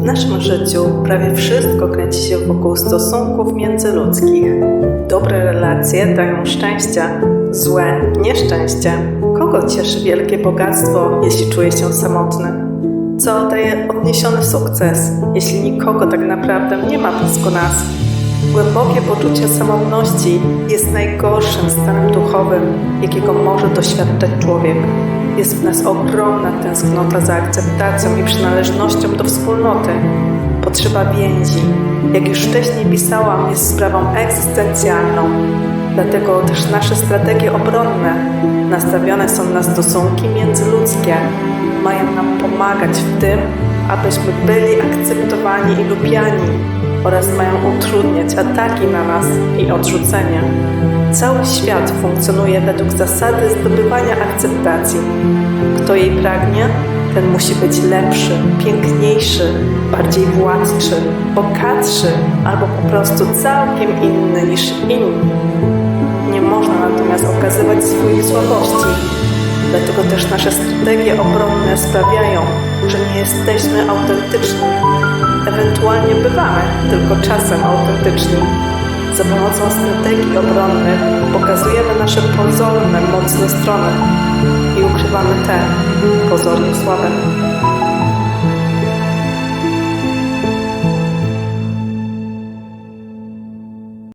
W naszym życiu prawie wszystko kręci się wokół stosunków międzyludzkich. Dobre relacje dają szczęście, złe nieszczęście. Kogo cieszy wielkie bogactwo, jeśli czuje się samotny? Co daje odniesiony sukces, jeśli nikogo tak naprawdę nie ma blisko nas? Głębokie poczucie samotności jest najgorszym stanem duchowym, jakiego może doświadczać człowiek. Jest w nas ogromna tęsknota za akceptacją i przynależnością do wspólnoty. Potrzeba więzi, jak już wcześniej pisałam, jest sprawą egzystencjalną. Dlatego też nasze strategie obronne nastawione są na stosunki międzyludzkie. Mają nam pomagać w tym, abyśmy byli akceptowani i lubiani oraz mają utrudniać ataki na nas i odrzucenie. Cały świat funkcjonuje według zasady zdobywania akceptacji. Kto jej pragnie, ten musi być lepszy, piękniejszy, bardziej władczy, bogatszy albo po prostu całkiem inny niż inni. Nie można natomiast okazywać swoich słabości. Dlatego też nasze strategie obronne sprawiają, że nie jesteśmy autentyczni. Ewentualnie bywamy tylko czasem autentyczni. Za pomocą strategii obronnych pokazujemy nasze pozorne, mocne strony i ukrywamy te pozornie słabe.